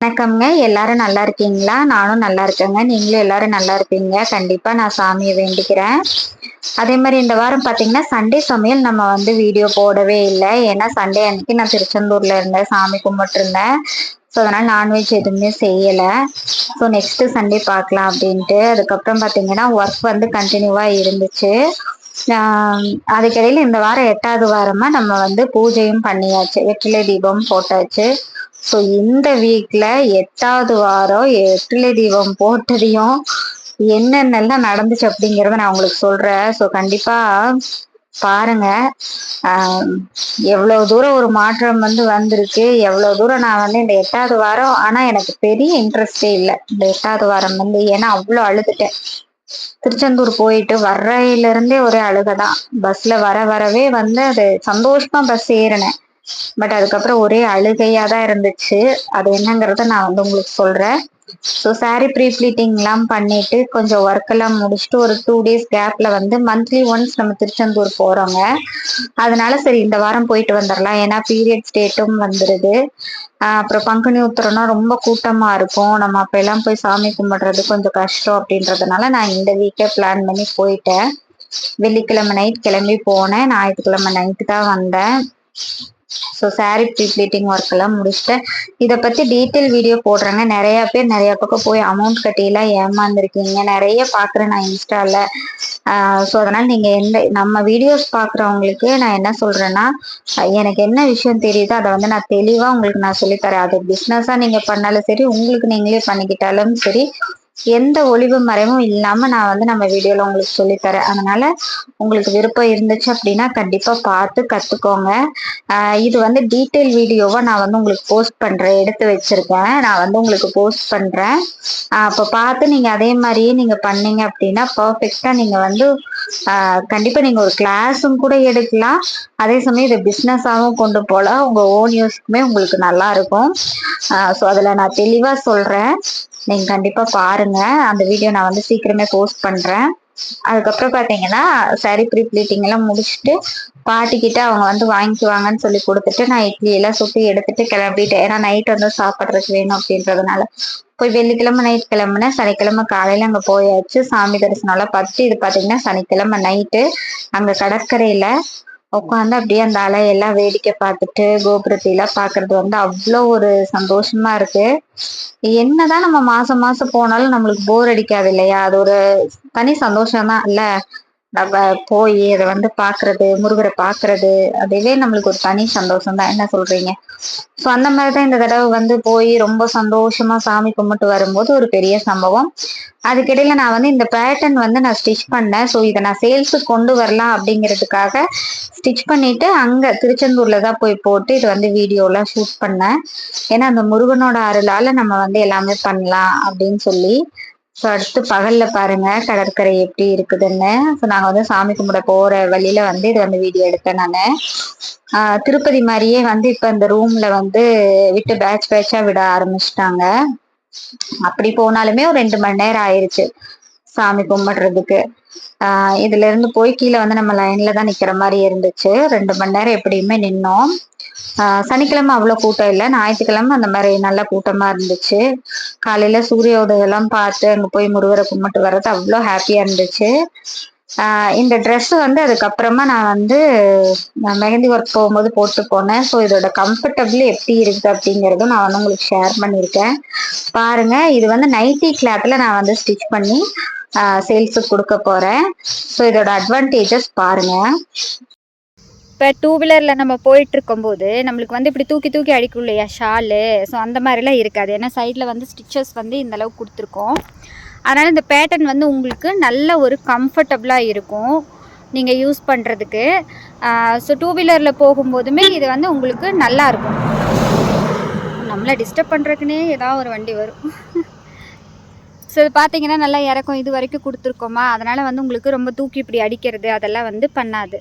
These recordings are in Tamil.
வணக்கம்ங்க. எல்லாரும் நல்லா இருக்கீங்களா? நானும் நல்லா இருக்கேங்க. நீங்களும் எல்லாரும் நல்லா இருப்பீங்க கண்டிப்பா நான் சாமியை வேண்டிக்கிறேன். அதே மாதிரி இந்த வாரம் பார்த்தீங்கன்னா சண்டே சமையல் நம்ம வந்து வீடியோ போடவே இல்லை. ஏன்னா சண்டே அன்னைக்கு நான் திருச்செந்தூர்ல இருந்தேன். சாமி கும்பிட்டு இருந்தேன் ஸோ அதனால் நான்வெஜ் எதுவுமே செய்யலை. ஸோ நெக்ஸ்ட்டு சண்டே பார்க்கலாம் அப்படின்ட்டு. அதுக்கப்புறம் பார்த்தீங்கன்னா ஒர்க் வந்து கண்டினியூவாக இருந்துச்சு. அதுக்கிடையில் இந்த வாரம் எட்டாவது வாரமாக நம்ம வந்து பூஜையும் பண்ணியாச்சு. வெற்றிலை தீபம் போட்டாச்சு. ஸோ இந்த வீக்ல எட்டாவது வாரம் எட்டுல தீபம் போட்டதையும் என்னென்னலாம் நடந்துச்சு அப்படிங்கிறத நான் உங்களுக்கு சொல்றேன். ஸோ கண்டிப்பா பாருங்க. எவ்வளவு தூரம் ஒரு மாற்றம் வந்து வந்திருக்கு. எவ்வளவு தூரம் நான் வந்து இந்த எட்டாவது வாரம் ஆனா எனக்கு பெரிய இன்ட்ரெஸ்டே இல்லை. இந்த எட்டாவது வாரம் வந்து ஏன்னா அவ்வளோ அழுதுட்டேன். திருச்செந்தூர் போயிட்டு வர்றையில இருந்தே ஒரே அழுகதான் பஸ்ல வர வரவே வந்து அது சந்தோஷமா பஸ் ஏறினேன். பட் அதுக்கப்புறம் ஒரே அழுகையா தான் இருந்துச்சு. அது என்னங்கிறத நான் வந்து உங்களுக்கு சொல்றேன். ஸோ சாரி ப்ரீ ப்ளீட்டிங்லாம் பண்ணிட்டு கொஞ்சம் ஒர்க் எல்லாம் முடிச்சுட்டு ஒரு டூ டேஸ் கேப்ல வந்து மந்த்லி ஒன்ஸ் நம்ம திருச்செந்தூர் போறோங்க. அதனால சரி இந்த வாரம் போயிட்டு வந்துடலாம் ஏன்னா பீரியட் ஸ்டேட்டும் வந்துடுது அப்புறம் பங்குனி உத்தரம்னா ரொம்ப கூட்டமா இருக்கும். நம்ம அப்ப எல்லாம் போய் சாமி கும்பிடுறது கொஞ்சம் கஷ்டம் அப்படின்றதுனால நான் இந்த வீக்கே பிளான் பண்ணி போயிட்டேன். வெள்ளிக்கிழமை நைட் கிளம்பி போனேன். ஞாயிற்றுக்கிழமை நைட்டு தான் வந்தேன். ஸோ சாரீ ப்ளீட்டிங் ஒர்க் எல்லாம் முடிச்சுட்டேன் இதை பற்றி டீட்டெயில் வீடியோ போடுறேங்க. நிறைய பேர் நிறைய பக்கம் போய் அமௌண்ட் கட்டியெல்லாம் ஏமாந்துருக்கீங்க. நிறைய பார்க்குறேன் நான் இன்ஸ்டாவில் ஸோ அதனால் நீங்கள் எந்த நம்ம வீடியோஸ் பார்க்குறவங்களுக்கு நான் என்ன சொல்கிறேன்னா எனக்கு என்ன விஷயம் தெரியுதோ அதை வந்து நான் தெளிவாக உங்களுக்கு நான் சொல்லித்தரேன் அது பிஸ்னஸாக நீங்கள் பண்ணாலும் சரி உங்களுக்கு நீங்களே பண்ணிக்கிட்டாலும் சரி எந்த ஒளிவு மறைவும் இல்லாம நான் வந்து நம்ம வீடியோல உங்களுக்கு சொல்லித்தரேன் அதனால உங்களுக்கு விருப்பம் இருந்துச்சு அப்படின்னா கண்டிப்பா பார்த்து கத்துக்கோங்க. இது வந்து டீட்டெயில் வீடியோவா நான் வந்து உங்களுக்கு போஸ்ட் பண்றேன் எடுத்து வச்சிருக்கேன். நான் வந்து உங்களுக்கு போஸ்ட் பண்றேன். அப்போ பார்த்து நீங்க அதே மாதிரியே நீங்க பண்ணீங்க அப்படின்னா பர்ஃபெக்டா நீங்க வந்து கண்டிப்பா நீங்க ஒரு கிளாஸும் கூட எடுக்கலாம். அதே சமயம் இதை பிஸ்னஸாகவும் கொண்டு போகலாம் உங்க ஓன் யூஸ்க்குமே உங்களுக்கு நல்லா இருக்கும். ஸோ அதில் நான் தெளிவாக சொல்கிறேன் நீங்கள் கண்டிப்பாக பாருங்கள் அந்த வீடியோ நான் வந்து சீக்கிரமே போஸ்ட் பண்ணுறேன் அதுக்கப்புறம் பார்த்தீங்கன்னா சரி ப்ரீ ப்ளீட்டிங் எல்லாம் முடிச்சுட்டு பாட்டிக்கிட்ட அவங்க வந்து வாங்கிக்குவாங்கன்னு சொல்லி கொடுத்துட்டு நான் இட்லி எல்லாம் சுற்றி எடுத்துட்டு கிளம்பிட்டேன். ஏன்னா நைட் வந்து சாப்பிட்றதுக்கு வேணும் அப்படின்றதுனால. போய் வெள்ளிக்கிழமை நைட் கிளம்புனேன். சனிக்கிழமை காலையில அங்கே போயாச்சு. சாமி தரிசனம்லாம் பார்த்துட்டு இது பார்த்தீங்கன்னா சனிக்கிழமை நைட்டு அங்கே கடற்கரையில் உட்காந்து அப்படியே அந்த அலையெல்லாம் வேடிக்கை பார்த்துட்டு கோபுரத்தையெல்லாம் பார்க்கறது வந்து அவ்வளோ ஒரு சந்தோஷமா இருக்கு. என்னதான் நம்ம மாசம் மாசம் போனாலும் நம்மளுக்கு போர் அடிக்காது இல்லையா? அது ஒரு தனி சந்தோஷம் தான் இல்ல? நம்ம போய் அதை வந்து பாக்குறது முருகரை பாக்குறது அதுவே நம்மளுக்கு ஒரு தனி சந்தோஷம் தான். என்ன சொல்றீங்க? ஸோ அந்த மாதிரிதான் இந்த தடவை வந்து போய் ரொம்ப சந்தோஷமா சாமி கும்பிட்டு வரும்போது ஒரு பெரிய சம்பவம். அதுக்கிடையில நான் வந்து இந்த பேட்டர்ன் வந்து நான் ஸ்டிச் பண்ணேன். ஸோ இதை நான் சேல்ஸுக்கு கொண்டு வரலாம் அப்படிங்கிறதுக்காக ஸ்டிச் பண்ணிட்டு அங்க திருச்செந்தூர்ல தான் போய் போட்டு இது வந்து வீடியோலாம் ஷூட் பண்ணேன். ஏன்னா அந்த முருகனோட அருளால நம்ம வந்து எல்லாமே பண்ணலாம் அப்படின்னு சொல்லி ஸோ அடுத்து பகல்ல பாருங்க கடற்கரை எப்படி இருக்குதுன்னு. ஸோ நாங்கள் வந்து சாமி கும்பிட போற வழியில வந்து இது வந்து வீடியோ எடுத்தேன் நான். திருப்பதி மாதிரியே வந்து இப்போ இந்த ரூம்ல வந்து விட்டு பேட்ச் பேட்சா விட ஆரம்பிச்சிட்டாங்க. அப்படி போனாலுமே ஒரு ரெண்டு மணி நேரம் ஆயிருச்சு சாமி கும்பிடுறதுக்கு. ஆஹ் இதுல இருந்து போய் கீழே வந்து நம்ம லைன்ல தான் நிக்கிற மாதிரி இருந்துச்சு. ரெண்டு மணி நேரம் எப்படியுமே நின்னோம். சனிக்கிழமை அவ்வளோ கூட்டம் இல்லை. ஞாயிற்றுக்கிழமை அந்த மாதிரி நல்ல கூட்டமாக இருந்துச்சு. காலையில் சூரிய உதயம் பார்த்து அங்கே போய் முருகரை கும்பிட்டு வர்றது அவ்வளோ ஹாப்பியாக இருந்துச்சு. இந்த ட்ரெஸ் வந்து அதுக்கப்புறமா நான் வந்து மெஹந்தி ஒர்க் போகும்போது போட்டு போனேன். ஸோ இதோட கம்ஃபர்டபிள் எப்படி இருக்குது அப்படிங்கிறதும் நான் வந்து உங்களுக்கு ஷேர் பண்ணியிருக்கேன். பாருங்க இது வந்து நைட்டி கிளாத்தில் நான் வந்து ஸ்டிச் பண்ணி சேல்ஸுக்கு கொடுக்க போகிறேன் ஸோ இதோட அட்வான்டேஜஸ் பாருங்கள் இப்போ டூ வீலரில் நம்ம போயிட்டு இருக்கும்போது நம்மளுக்கு வந்து இப்படி தூக்கி தூக்கி அடிக்கும் இல்லையா ஷாலு? ஸோ அந்த மாதிரிலாம் இருக்காது. ஏன்னா சைடில் வந்து ஸ்டிச்சஸ் வந்து இந்த அளவுக்கு கொடுத்துருக்கோம். அதனால் இந்த பேட்டர்ன் வந்து உங்களுக்கு நல்ல ஒரு கம்ஃபர்டபுளாக இருக்கும் நீங்கள் யூஸ் பண்ணுறதுக்கு ஸோ டூ வீலரில் போகும்போதுமே இது வந்து உங்களுக்கு நல்லா இருக்கும். நம்மளை டிஸ்டர்ப் பண்ணுறதுக்குனே ஏதாவது ஒரு வண்டி வரும். ஸோ இது பார்த்தீங்கன்னா நல்லா இறக்கும். இது வரைக்கும் கொடுத்துருக்கோமா? அதனால் வந்து உங்களுக்கு ரொம்ப தூக்கி இப்படி அடிக்கிறது அதெல்லாம் வந்து பண்ணாது.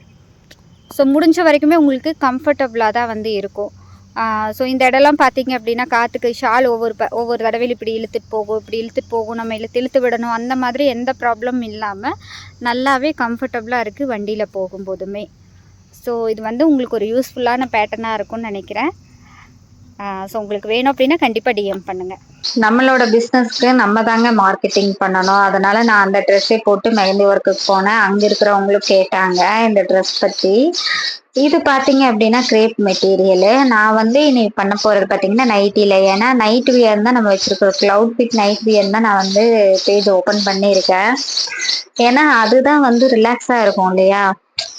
ஸோ முடிஞ்ச வரைக்குமே உங்களுக்கு கம்ஃபர்டபுளாக தான் வந்து இருக்கும். ஸோ இந்த இடம்லாம் பார்த்தீங்க அப்படின்னா காற்றுக்கு ஷால் ஒவ்வொரு ப ஒவ்வொரு தடவையில் இப்படி இழுத்துட்டு போகும் இப்படி இழுத்துட்டு போகும் நம்ம இழுத்து இழுத்து விடணும். அந்த மாதிரி எந்த ப்ராப்ளமும் இல்லாமல் நல்லாவே கம்ஃபர்டபுளாக இருக்குது வண்டியில் போகும்போதுமே. ஸோ இது வந்து உங்களுக்கு ஒரு யூஸ்ஃபுல்லான பேட்டர்னாக இருக்கும்னு நினைக்கிறேன். ஸோ உங்களுக்கு வேணும் அப்படின்னா கண்டிப்பாக டிஎம் பண்ணுங்கள் நம்மளோட பிஸ்னஸ்க்கு நம்ம தாங்க மார்க்கெட்டிங் பண்ணணும். அதனால நான் அந்த ட்ரெஸ்ஸே போட்டு மெஹந்தி ஒர்க்குக்கு போனேன். அங்கே இருக்கிறவங்களும் கேட்டாங்க இந்த ட்ரெஸ் பற்றி இது பார்த்தீங்க அப்படின்னா கிரேப் மெட்டீரியலு நான் வந்து இனி பண்ண போகிறது பார்த்தீங்கன்னா நைட்டியில் ஏன்னா நைட் வியர் தான் நம்ம வச்சுருக்கோம் க்ளவுட் பிக் நைட் வியர் தான் நான் வந்து பேஜ் ஓப்பன் பண்ணியிருக்கேன். ஏன்னா அதுதான் வந்து ரிலாக்ஸாக இருக்கும் இல்லையா?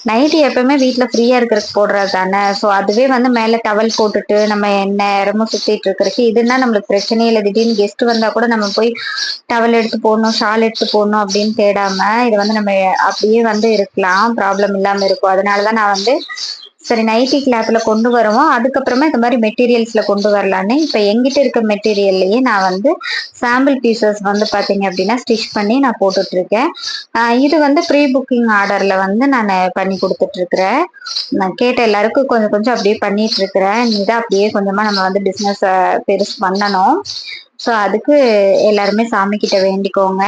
நைட்டு எப்பவுமே வீட்டில் ஃப்ரீயாக இருக்கிறதுக்கு போடுறது தானே? ஸோ அதுவே வந்து மேலே டவல் போட்டுட்டு நம்ம என்ன இடமும் சுற்றிட்டு இருக்கிறதுக்கு இதுனா நம்மளுக்கு பிரச்சனையே இல்லை. திடீர்னு கெஸ்ட் வந்தால் கூட நம்ம போய் டவல் எடுத்து போடணும் ஷால் எடுத்து போடணும் அப்படின்னு தேடாம இது வந்து நம்ம அப்படியே வந்து இருக்கலாம். ப்ராப்ளம் இல்லாமல் இருக்கும். அதனால தான் நான் வந்து சரி நைட்டி கிளாத்ல கொண்டு வருவோம். அதுக்கப்புறமா இந்த மாதிரி மெட்டீரியல்ஸ்ல கொண்டு வரலான்னு இப்போ எங்கிட்ட இருக்க மெட்டீரியல்லையே நான் வந்து சாம்பிள் பீசஸ் வந்து பார்த்தீங்க அப்படின்னா ஸ்டிச் பண்ணி நான் போட்டுட்டு இருக்கேன் இது வந்து ப்ரீ புக்கிங் ஆர்டர்ல வந்து நான் பண்ணி கொடுத்துட்டு இருக்கிறேன் நான் கேட்ட எல்லாருக்கும் கொஞ்சம் கொஞ்சம் அப்படியே பண்ணிட்டு இருக்கிறேன் இதை அப்படியே கொஞ்சமா நம்ம வந்து பிஸ்னஸ் பெருசு பண்ணணும். ஸோ அதுக்கு எல்லாருமே சாமி கிட்ட வேண்டிக்கோங்க.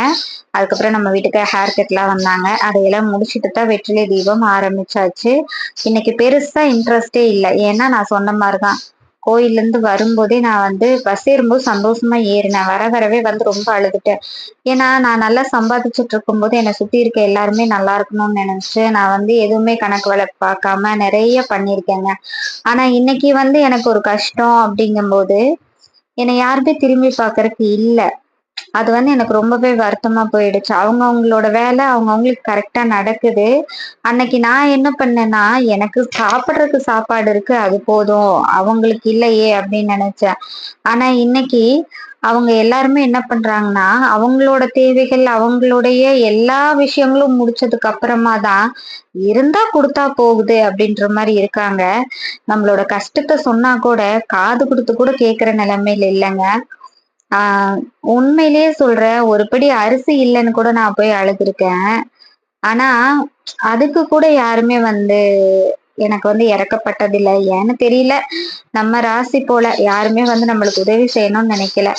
அதுக்கப்புறம் நம்ம வீட்டுக்கு ஹேர் கட்லாம் வந்தாங்க. அதையெல்லாம் முடிச்சுட்டு தான் வெற்றிலை தீபம் ஆரம்பிச்சாச்சு. இன்னைக்கு பெருசா இன்ட்ரெஸ்டே இல்லை. ஏன்னா நான் சொன்ன மாதிரி தான் கோயில்ல வரும்போதே நான் வந்து பஸ் ஏறும்போது சந்தோஷமா ஏறினேன். வர வரவே வந்து ரொம்ப அழுதுட்டேன். ஏன்னா நான் நல்லா சம்பாதிச்சுட்டு இருக்கும்போது என்னை சுத்தி இருக்க எல்லாருமே நல்லா இருக்கணும்னு நினைச்சு நான் வந்து எதுவுமே கணக்கு வழக்கு பார்க்காம நிறைய பண்ணியிருக்கேங்க. ஆனா இன்னைக்கு வந்து எனக்கு ஒரு கஷ்டம் அப்படிங்கும்போது என்னை யாருமே திரும்பி பாக்குறதுக்கு இல்லை. அது வந்து எனக்கு ரொம்பவே வருத்தமா போயிடுச்சு. அவங்க அவங்களோட வேலை அவங்க அவங்களுக்கு கரெக்டா நடக்குது. அன்னைக்கு நான் என்ன பண்ணேன்னா எனக்கு சாப்பிட்றதுக்கு சாப்பாடு இருக்கு அது போதும். அவங்களுக்கு இல்லையே அப்படின்னு நினைச்சேன். ஆனா இன்னைக்கு அவங்க எல்லாருமே என்ன பண்றாங்கன்னா அவங்களோட தேவைகள் அவங்களுடைய எல்லா விஷயங்களும் முடிச்சதுக்கு அப்புறமா தான் இருந்தா கொடுத்தா போகுது அப்படின்ற மாதிரி இருக்காங்க. நம்மளோட கஷ்டத்தை சொன்னா கூட காது கொடுத்து கூட கேட்கிற நிலைமையில இல்லைங்க. ஆஹ் உண்மையிலேயே சொல்றேன் ஒரு படி அரிசி இல்லைன்னு கூட நான் போய் அழுதுருக்கேன். ஆனா அதுக்கு கூட யாருமே வந்து எனக்கு வந்து இறக்கப்பட்டதில்லை. ஏன்னு தெரியல. நம்ம ராசி போல யாருமே வந்து நம்மளுக்கு உதவி செய்யணும்னு நினைக்கல.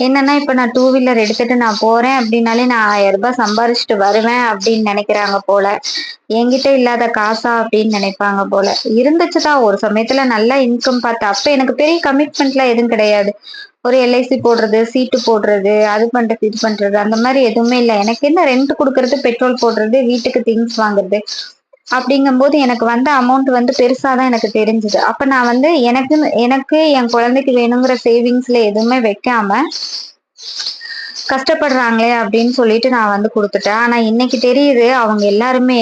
என்னன்னா இப்ப நான் டூ வீலர் எடுத்துட்டு நான் போறேன் அப்படின்னாலே நான் ஆயிரம் ரூபாய் சம்பாரிச்சுட்டு வருவேன் அப்படின்னு நினைக்கிறாங்க போல. என்கிட்ட இல்லாத காசா அப்படின்னு நினைப்பாங்க போல. இருந்துச்சுதான் ஒரு சமயத்துல நல்லா இன்கம் பார்த்தா. அப்ப எனக்கு பெரிய கமிட்மெண்ட்லாம் எதுவும் கிடையாது. ஒரு எல்ஐசி போடுறது சீட்டு போடுறது அது பண்றது இது பண்றது அந்த மாதிரி எதுவுமே இல்லை. எனக்கு என்ன ரெண்ட் கொடுக்கறது பெட்ரோல் போடுறது வீட்டுக்கு திங்ஸ் வாங்குறது. அப்படிங்கும்போது எனக்கு வந்த அமௌண்ட் வந்து பெருசாதான் எனக்கு தெரிஞ்சுது. அப்ப நான் வந்து எனக்கு எனக்கு என் குழந்தைக்கு வேணுங்கிற சேவிங்ஸ்ல எதுவுமே வைக்காம கஷ்டப்படுறாங்களே அப்படின்னு சொல்லிட்டு நான் வந்து கொடுத்துட்டேன். ஆனா இன்னைக்கு தெரியுது அவங்க எல்லாருமே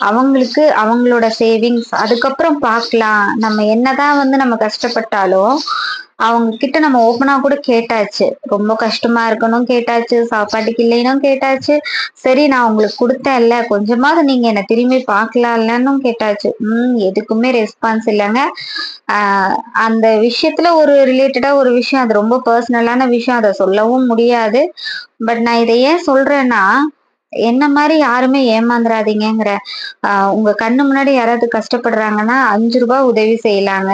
அவங்களுக்கு அவங்களோட சேவிங்ஸ் அதுக்கப்புறம் பார்க்கலாம். நம்ம என்னதான் வந்து நம்ம கஷ்டப்பட்டாலும் அவங்க கிட்ட நம்ம ஓப்பனா கூட கேட்டாச்சு. ரொம்ப கஷ்டமா இருக்கணும் கேட்டாச்சு. சாப்பாட்டுக்கு இல்லைனும் கேட்டாச்சு. சரி நான் உங்களுக்கு கொடுத்தேன்ல. கொஞ்சமாவது நீங்க என்ன திரும்பி பார்க்கலாம்லன்னு கேட்டாச்சு. உம் எதுக்குமே ரெஸ்பான்ஸ் இல்லைங்க. ஆஹ் அந்த விஷயத்துல ஒரு ரிலேட்டடா ஒரு விஷயம் அது ரொம்ப பர்சனலான விஷயம். அதை சொல்லவும் முடியாது. பட் நான் இதை ஏன் சொல்றேன்னா என்ன மாதிரி யாருமே ஏமாந்துடாதீங்கிற ஆஹ் உங்க கண்ணு முன்னாடி யாராவது கஷ்டப்படுறாங்கன்னா அஞ்சு ரூபாய் உதவி செய்யலாங்க.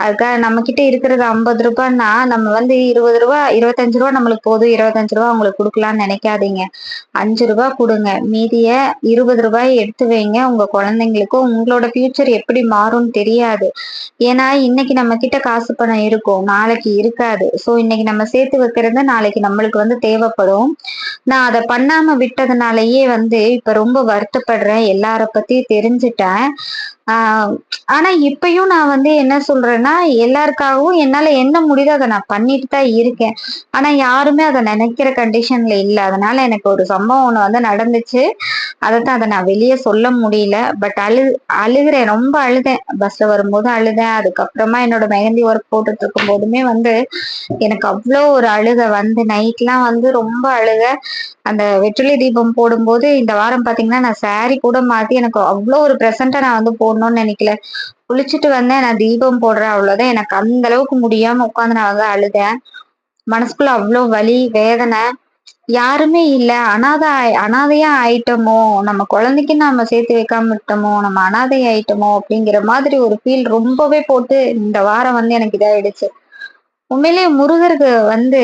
அதுக்காக நம்ம கிட்ட இருக்கிறது ஐம்பது ரூபான்னா நம்ம வந்து இருபது ரூபா இருபத்தஞ்சு ரூபா நம்மளுக்கு போதும். இருபத்தஞ்சு ரூபா உங்களுக்கு கொடுக்கலாம்னு நினைக்காதீங்க. அஞ்சு ரூபாய் கொடுங்க. மீதிய இருபது ரூபாய் எடுத்து வைங்க. உங்க குழந்தைங்களுக்கும் உங்களோட ஃபியூச்சர் எப்படி மாறும்னு தெரியாது. ஏன்னா இன்னைக்கு நம்ம கிட்ட காசு பணம் இருக்கும். நாளைக்கு இருக்காது. ஸோ இன்னைக்கு நம்ம சேர்த்து வைக்கிறது நாளைக்கு நம்மளுக்கு வந்து தேவைப்படும். நான் அதை பண்ணாம அதனாலயே வந்து இப்ப ரொம்ப வருத்தப்படுறேன். எல்லார பத்தி தெரிஞ்சுட்டேன். ஆஹ் ஆனா இப்பயும் நான் வந்து என்ன சொல்றேன்னா எல்லாருக்காகவும் என்னால என்ன முடியுதோ அதை நான் பண்ணிட்டு தான் இருக்கேன். ஆனா யாருமே அதை நினைக்கிற கண்டிஷன்ல இல்லை. அதனால எனக்கு ஒரு சம்பவம் ஒண்ணு வந்து நடந்துச்சு. அதைத்தான் அதை நான் வெளியே சொல்ல முடியல. பட் அழு அழுகிறேன். ரொம்ப அழுதேன். பஸ்ல வரும்போது அழுதேன். அதுக்கப்புறமா என்னோட மெஹந்தி ஒர்க் போட்டுட்டு இருக்கும் போதுமே வந்து எனக்கு அவ்வளோ ஒரு அழுக வந்து நைட்லாம் வந்து ரொம்ப அழுக. அந்த வெற்றிலை தீபம் போடும்போது இந்த வாரம் பாத்தீங்கன்னா நான் சாரி கூட மாத்தி எனக்கு அவ்வளோ ஒரு ப்ரெசண்டா நான் வந்து போடணும்னு நினைக்கல. குளிச்சுட்டு வந்தேன். நான் தீபம் போடுறேன். அவ்வளவுதான். எனக்கு அந்த அளவுக்கு முடியாம உட்காந்து நான் வந்து அழுதேன். மனசுக்குள்ள அவ்வளோ வலி வேதனை யாருமே இல்ல. அனாதை அனாதையா ஆயிட்டோமோ? நம்ம குழந்தைக்கு நாம சேர்த்து வைக்காம விட்டோமோ? நம்ம அனாதை ஆயிட்டோமோ? அப்படிங்கிற மாதிரி ஒரு ஃபீல் ரொம்பவே போட்டு இந்த வாரம் வந்து எனக்கு இதாயிடுச்சு. உண்மையிலேயே முருகருக்கு வந்து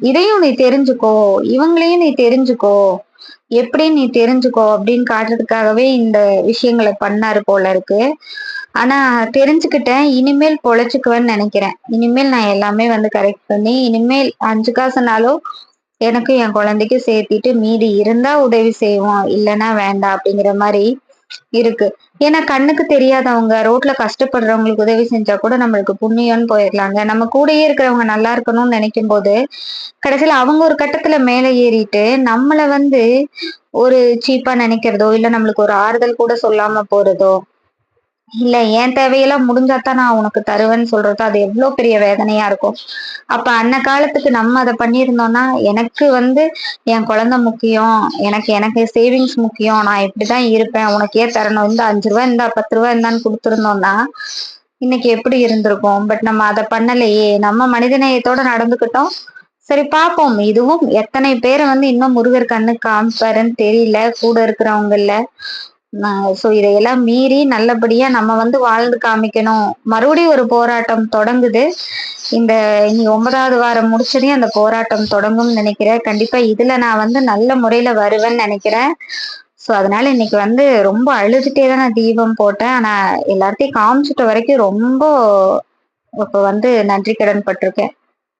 இதையும் நீ தெரிஞ்சுக்கோ. இவங்களையும் நீ தெரிஞ்சுக்கோ. எப்படி நீ தெரிஞ்சுக்கோ அப்படின்னு காட்டுறதுக்காகவே இந்த விஷயங்களை பண்ணாரு போல இருக்கு. ஆனா தெரிஞ்சுக்கிட்டேன் இனிமேல் பொழைச்சுக்குவேன்னு நினைக்கிறேன். இனிமேல் நான் எல்லாமே வந்து கரெக்ட் பண்ணி இனிமேல் அஞ்சு காசுனாலும் எனக்கும் என் குழந்தைக்கும் சேர்த்திட்டு மீதி இருந்தா உதவி செய்வோம். இல்லைன்னா வேண்டாம் அப்படிங்கிற மாதிரி இருக்கு. ஏன்னா கண்ணுக்கு தெரியாதவங்க ரோட்ல கஷ்டப்படுறவங்களுக்கு உதவி செஞ்சா கூட நம்மளுக்கு புண்ணியம்னு போயிடலாங்க. நம்ம கூடயே இருக்கிறவங்க நல்லா இருக்கணும்னு நினைக்கும் போது கடைசியில அவங்க ஒரு கட்டத்துல மேலே ஏறிட்டு நம்மள வந்து ஒரு சீப்பா நினைக்கிறதோ இல்ல நம்மளுக்கு ஒரு ஆறுதல் கூட சொல்லாம போறதோ இல்ல என் தேவையெல்லாம் முடிஞ்சாதான் நான் உனக்கு தருவேன்னு சொல்றது அது எவ்வளவு பெரிய வேதனையா இருக்கும். அப்ப அந்த காலத்துக்கு நம்ம அதை பண்ணியிருந்தோம்னா எனக்கு வந்து என் குழந்தை முக்கியம் எனக்கு எனக்கு சேவிங்ஸ் முக்கியம் நான் இப்படிதான் இருப்பேன் உனக்கு ஏன் தரணும்? இந்த அஞ்சு ரூபா இந்த பத்து ரூபா இருந்தான்னு கொடுத்துருந்தோம்னா இன்னைக்கு எப்படி இருந்திருக்கும்? பட் நம்ம அதை பண்ணலையே. நம்ம மனிதநேயத்தோட நடந்துக்கிட்டோம். சரி பார்ப்போம். இதுவும் எத்தனை பேரை வந்து இன்னும் முருகர் கண்ணு காமிப்பாருன்னு தெரியல. கூட இருக்கிறவங்கல்ல ஸோ இதையெல்லாம் மீறி நல்லபடியா நம்ம வந்து வாழ்ந்து காமிக்கணும். மறுபடியும் ஒரு போராட்டம் தொடங்குது. இந்த இனி ஒன்பதாவது வாரம் முடிச்சதையும் அந்த போராட்டம் தொடங்கும்னு நினைக்கிறேன். கண்டிப்பா இதுல நான் வந்து நல்ல முறையில வருவேன்னு நினைக்கிறேன். ஸோ அதனால இன்னைக்கு வந்து ரொம்ப அழுதுட்டே தான் நான் தீபம் போட்டேன். ஆனா எல்லாத்தையும் காமிச்சிட்ட வரைக்கும் ரொம்ப இப்போ வந்து நன்றி கடன் பட்டிருக்கேன்.